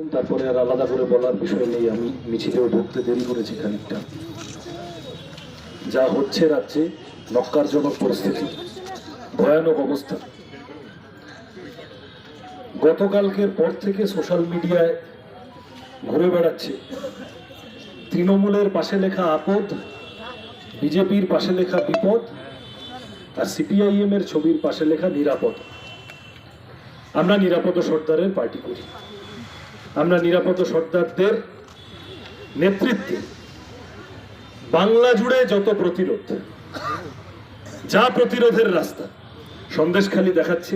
তারপরে আর আলাদা করে বলার বিষয় নেই, আমি মিছিলেও ঢুকতে দেরি করেছি খানিকটা। যা হচ্ছে রাজ্যে নক্কারজনক পরিস্থিতি, ভয়ানক অবস্থা। গতকালকের পর থেকে সোশ্যাল মিডিয়ায় ঘুরে বেড়াচ্ছে। তৃণমূলের পাশে লেখা আপদ, বিজেপির পাশে লেখা বিপদ, আর সিপিআইএম এর ছবির পাশে লেখা নিরাপদ। আমরা নিরাপদ সর্দারের পার্টি করি। আমরা নিরাপদ সর্দারদের নেতৃত্বে বাংলা জুড়ে যত প্রতিরোধ, যা প্রতিরোধের রাস্তা সন্দেশখালি দেখাচ্ছে,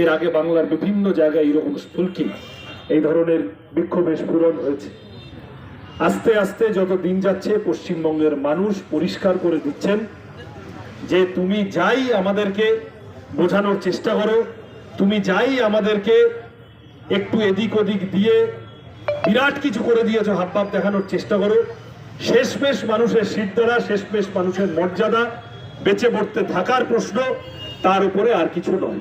এর আগে বাংলার বিভিন্ন জায়গায় এরকম স্ফুলকি এই ধরনের বিক্ষোভে স্ফুরণ হয়েছে। আস্তে আস্তে যত দিন যাচ্ছে, পশ্চিমবঙ্গের মানুষ পরিষ্কার করে দিচ্ছেন যে তুমি যাই আমাদেরকে বোঝানোর চেষ্টা করো, তুমি যাই আমাদেরকে একটু এদিক ওদিক দিয়ে বিরাট কিছু করে দিয়েছ হাবভাব দেখানোর চেষ্টা করো। শেষমেশ মানুষের সিদ্ধারা শেষমেশ মানুষের মর্যাদা, বেঁচে পড়তে থাকার প্রশ্ন, তার উপরে আর কিছু নয়।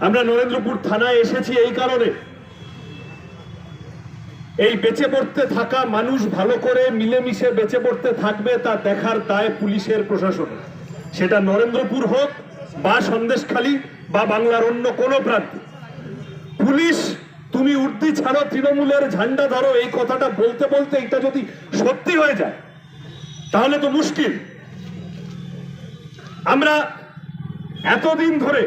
আমরা নরেন্দ্রপুর থানায় এসেছি এই কারণে। এই বেঁচে পড়তে থাকা মানুষ ভালো করে মিলেমিশে বেঁচে পড়তে থাকবে তা দেখার দায় পুলিশের প্রশাসন সেটা নরেন্দ্রপুর হোক বা সন্দেশখালী বা বাংলার অন্য কোনো প্রান্তে। পুলিশ, তুমি উর্দি ছাড়ো, তৃণমূলের ঝান্ডা ধরো, এই কথাটা বলতে বলতে এটা যদি সত্যি হয়ে যায়, তাহলে তো মুশকিল। আমরা এতদিন ধরে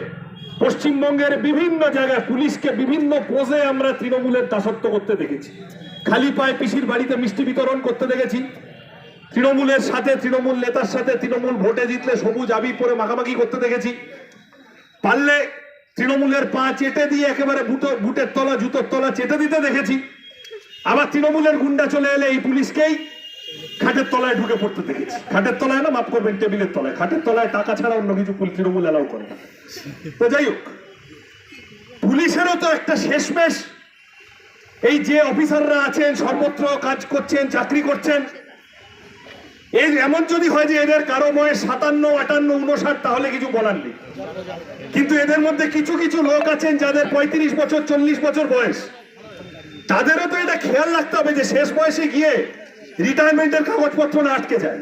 পশ্চিমবঙ্গের বিভিন্ন জায়গায় পুলিশকে বিভিন্ন পোজে আমরা তৃণমূলের দাসত্ব করতে দেখেছি। খালি পায়ে পিসির বাড়িতে মিষ্টি বিতরণ করতে দেখেছি। তৃণমূলের সাথে তৃণমূল নেতার সাথে তৃণমূল ভোটে জিতলে সবুজ আবি পরে মাখামাখি করতে দেখেছি। পারলে তৃণমূলের পা চেটে দিয়ে একেবারে বুটো বুটের তলা, জুতোর তলা চেটে দিতে দেখেছি। আবার তৃণমূলের গুন্ডা চলে এলে এই পুলিশকেই খাটের তলায় ঢুকে পড়তে দেখেছি। খাটের তলায় না, মাফ করবেন, টেবিলের তলায়। খাটের তলায় টাকা ছাড়া অন্য কিছু তৃণমূল এলাও করে না। তো যাই হোক, পুলিশেরও তো একটা শেষমেশ। এই যে অফিসাররা আছেন, সর্বত্র কাজ করছেন, চাকরি করছেন এই এমন যদি হয় যে এদের কারও বয়স সাতান্ন, আটান্ন, উনষাট, তাহলে কিছু বলার নেই। কিন্তু এদের মধ্যে কিছু কিছু লোক আছেন যাদের পঁয়ত্রিশ বছর, চল্লিশ বছর বয়স। তাদেরও তো এটা খেয়াল রাখতে হবে যে শেষ বয়সে গিয়ে রিটায়ারমেন্টের কাগজপত্র না আটকে যায়।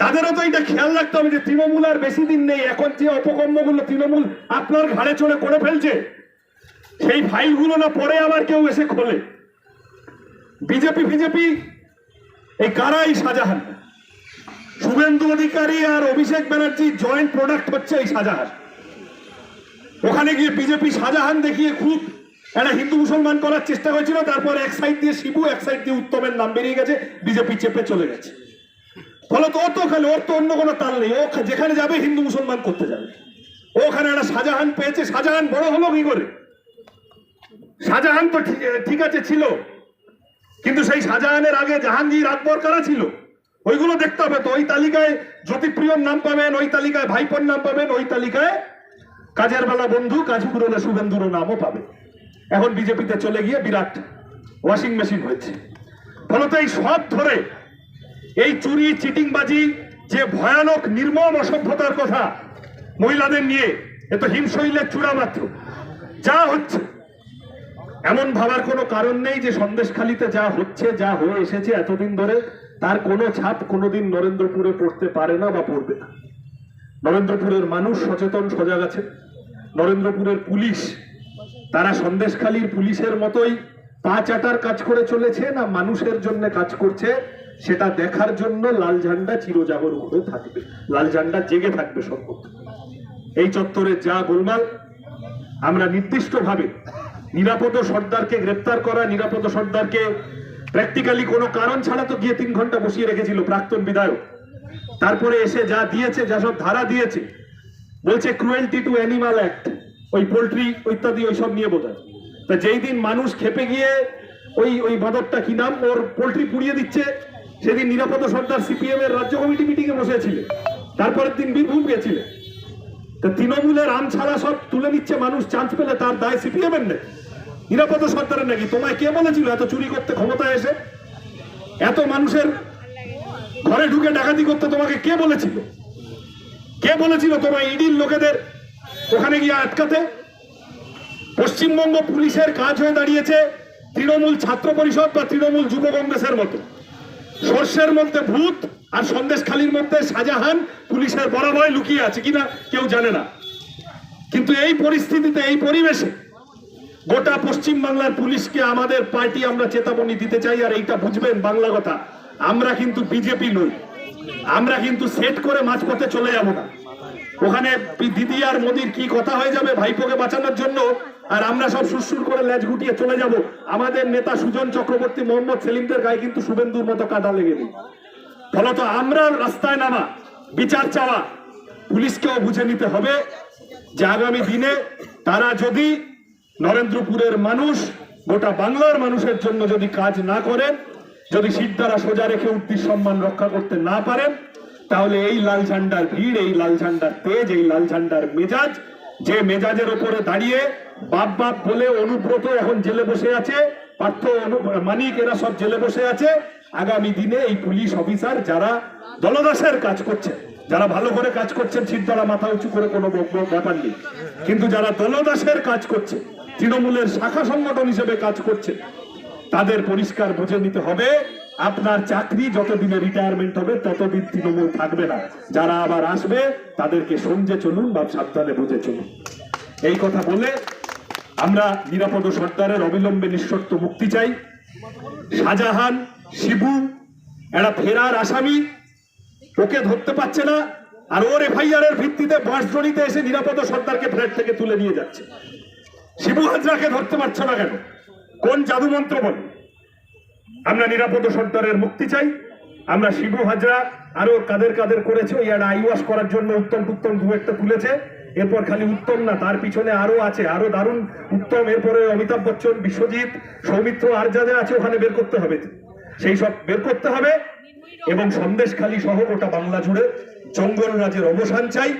তাদেরও তো এটা খেয়াল রাখতে হবে যে তৃণমূল আর বেশি দিন নেই। এখন যে অপকর্মগুলো তৃণমূল আপনার ঘাড়ে চড়ে করে ফেলছে, সেই ফাইলগুলো না পরে আবার কেউ এসে খোলে। বিজেপি বিজেপি এই কারাই শাহজাহান? শুভেন্দু অধিকারী আর অভিষেক ব্যানার্জি জয়েন্ট প্রোডাক্ট হচ্ছে এই শাহজাহান। ওখানে গিয়ে বিজেপি শাহজাহান দেখিয়ে খুব একটা হিন্দু মুসলমান করার চেষ্টা করেছিল, তারপর এক সাইড দিয়ে শিবু, এক সাইড দিয়ে উত্তমের নাম বেরিয়ে গেছে, বিজেপি চেপে চলে গেছে। ফলত ও তো খালি ওর তো অন্য কোনো তাল নেই, ও যেখানে যাবে হিন্দু মুসলমান করতে যাবে। ওখানে একটা শাহজাহান পেয়েছে, শাহজাহান বড় হলো কি করে? শাহজাহান তো ঠিক আছে ছিল কিন্তু সেই শাহজাহানের আগে জাহাঙ্গীর আকবর কারা ছিল? ওইগুলো দেখতে হবে তো। ওই তালিকায় জ্যোতিপ্রিয়র নাম পাবেন, ওই তালিকায় ভাইপোর নাম পাবেন, ওই তালিকায় কাজের বেলা বন্ধু কাজ পুরোলে শুভেন্দুর নামও পাবে। এখন বিজেপিতে চলে গিয়ে বিরাট ওয়াশিং মেশিন হয়েছে। ফলত এই সব ধরে এই চুরি, চিটিংবাজি, যে ভয়ানক, নির্মম অসভ্যতার কথা মহিলাদের নিয়ে, এ তো হিমশৈলের চূড়া মাত্র যা হচ্ছে এমন ভাবার কোনো কারণ নেই যে সন্দেশখালিতে যা হচ্ছে, যা হয়ে এসেছে এতদিন ধরে, তার কোনো ছাপ কোনোদিন নরেন্দ্রপুরে পড়তে পারে না বা পড়বে না। নরেন্দ্রপুরের মানুষ সচেতন, সজাগ আছে। নরেন্দ্রপুরের পুলিশ, তারা সন্দেশখালীর পুলিশের মতোই পা চাটার কাজ করে চলেছে না মানুষের জন্য কাজ করছে, সেটা দেখার জন্য লাল ঝান্ডা চিরজাগরুক হয়ে থাকবে। লাল ঝান্ডা জেগে থাকবে সর্বত্র এই চত্বরে যা গোলমাল, আমরা নির্দিষ্টভাবে নিরাপদ সর্দারকে গ্রেপ্তার করা, নিরাপদ সর্দারকে প্র্যাকটিক্যালি কোনো কারণ ছাড়া তো গিয়ে তিন ঘণ্টা বসিয়ে রেখেছিল প্রাক্তন বিধায়ক। তারপরে এসে যা দিয়েছে, যা সব ধারা দিয়েছে, বলছে ক্রুয়েলটি টু অ্যানিমাল অ্যাক্ট ওই পোল্ট্রি ইত্যাদি ওই সব নিয়ে বোধ তা যেই দিন মানুষ খেপে গিয়ে ওই ওই বাদরটা কি নাম, ওর পোল্ট্রি পুড়িয়ে দিচ্ছে, সেদিন নিরাপদ সর্দার সিপিএম এর রাজ্য কমিটি মিটিং এ বসেছিলেন তারপরের দিন বীরভূম গেছিলেন তা তৃণমূলের আম ছাড়া সব তুলে নিচ্ছে মানুষ চান্স পেলে তার দায় সিপিএম এর নেই। নিরাপদ সরকারের নাকি? তোমায় কে বলেছিল এত চুরি করতে ক্ষমতায় এসে? এত মানুষের ঘরে ঢুকে ডাকাতি করতে তোমাকে কে বলেছিল? কে বলেছিল তোমায় ইডির লোকেদের ওখানে গিয়ে আটকাতে? পশ্চিমবঙ্গ পুলিশের কাজ হয়ে দাঁড়িয়েছে তৃণমূল ছাত্র পরিষদ বা তৃণমূল যুব কংগ্রেসের মতো। সর্ষের মধ্যে ভূত আর সন্দেশখালির মধ্যে শাহজাহান পুলিশের বরাবর লুকিয়ে আছে কিনা কেউ জানে না। কিন্তু এই পরিস্থিতিতে, এই পরিবেশে গোটা পশ্চিম বাংলার পুলিশকে আমাদের পার্টি আমরা চেতাবনী দিতে চাই, আর এইটা বুঝবেন বাংলা কথা। আমরা কিন্তু বিজেপি নই। আমরা কিন্তু সেট করে মাঝপথে চলে যাব না। ওখানে দিদি আর মোদির কি কথা হয়ে যাবে, ভাইপোকে বাঁচানোর জন্য, আর আমরা সব সুরসুর করে ল্যাজ গুটিয়ে চলে যাব। আমাদের নেতা সুজন চক্রবর্তী, মোহাম্মদ সেলিমদের গায়ে কিন্তু শুভেন্দুর মতো কাদা লেগে নেই। ফলত আমরা রাস্তায় নামা, বিচার চাওয়া, পুলিশকেও বুঝে নিতে হবে যে আগামী দিনে তারা যদি নরেন্দ্রপুরের মানুষ, গোটা বাংলার মানুষের জন্য যদি কাজ না করেন, যদি সিট দ্বারা সোজা রেখে উর্দির সম্মান রক্ষা করতে না পারেন, তাহলে এই লাল ঝান্ডার ভিড়, এই লাল ঝান্ডার তেজ, এই লাল ঝান্ডার মেজাজ, যে মেজাজের ওপরে দাঁড়িয়ে বাপ বাপ বলে অনুব্রত এখন জেলে বসে আছে, পার্থ মানিক, এরা সব জেলে বসে আছে, আগামী দিনে এই পুলিশ অফিসার যারা দলদাসের কাজ করছে, যারা ভালো করে কাজ করছেন সিদ্ধারা মাথা উঁচু করে কোনো ব্যাপার নেই, কিন্তু যারা দলদাসের কাজ করছে তৃণমূলের শাখা সংগঠন হিসেবে কাজ করছে। তাদের পরিষ্কার বুঝে নিতে হবে, আপনার চাকরি যতদিনে রিটায়ারমেন্ট হবে, ততদিন তৃণমূল থাকবে না। যারা আবার আসবে, তাদেরকে সমঝে চলুন বা সাবধানে বুঝে চলুন। এই কথা বলে আমরা নিরাপদ সর্দারের অবিলম্বে নিঃশর্ত মুক্তি চাই। শাহজাহান, শিবু, এরা ফেরার আসামি, ওকে ধরতে পারছে না, আর ওর এফআইআর এর ভিত্তিতে বাঁশজড়িতে এসে নিরাপদ সর্দারকে ফ্ল্যাট থেকে তুলে নিয়ে যাচ্ছে। শিবু হাজরাকে ধরতে পারছ না কেন? কোন জাদু মন্ত্র বল? আমরা নিরাপদ সর্দারের মুক্তি চাই। আমরা শিবু হাজরা আরও কাদের কাদের করেছে, ওই একটা আইওয়াশ করার জন্য উত্তম উত্তম দু একটা তুলেছে। এরপর খালি উত্তম না, তার পিছনে আরও আছে, আরও দারুণ উত্তম। এরপরে অমিতাভ বচ্চন, বিশ্বজিৎ, সৌমিত্র, আর যা যা আছে ওখানে বের করতে হবে। সেই সব বের করতে হবে এবং সন্দেশখালী সহ গোটা বাংলা জুড়ে জঙ্গল রাজের অবসান চাই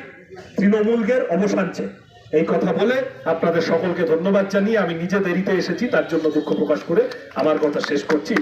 তৃণমূলকের অবসান চাই। এই কথা বলে আপনাদের সকলকে ধন্যবাদ জানিয়ে আমি নিজে দেরিতে এসেছি, তার জন্য দুঃখ প্রকাশ করে আমার কথা শেষ করছি।